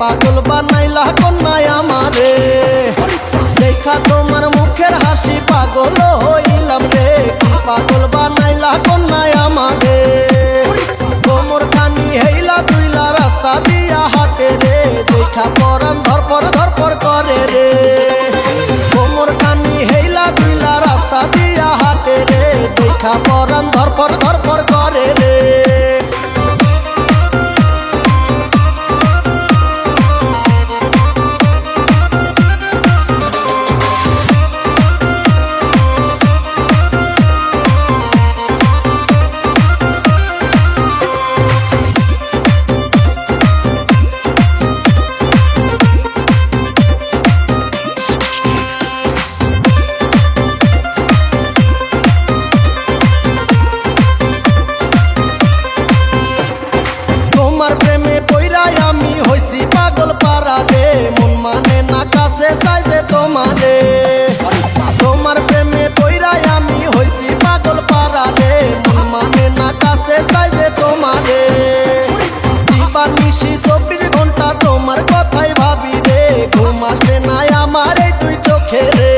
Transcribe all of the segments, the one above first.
পাগল বানাইলা কন্যায় আমারে? দেখা তোমার মুখের হাসি, পাগল হইলাম রে, কি পাগল বানাইলা কন্যায় আমারে? কোমর খানি হেইলা দুইলা রাস্তা দিয়া হাটে রে, দেখা পরান ধরপর ধরপর করে রে। কোমর খানি হেইলা দুইলা রাস্তা দিয়া হাটে রে, দেখা পরান ধরপর ধরপর করে রে। সাইজে তোমারে প্রেমে পইরাই আমি হইছি পাগল পারা রে মন না, কাছে নিশি চব্বিশ ঘণ্টা তোমার কথাই ভাবি রে ঘুম আসে নাই আমার এই দুই চোখে রে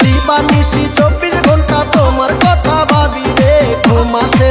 দিবা নিশি চব্বিশ ঘণ্টা তোমার কথা ভাবি রে ঘুম আসে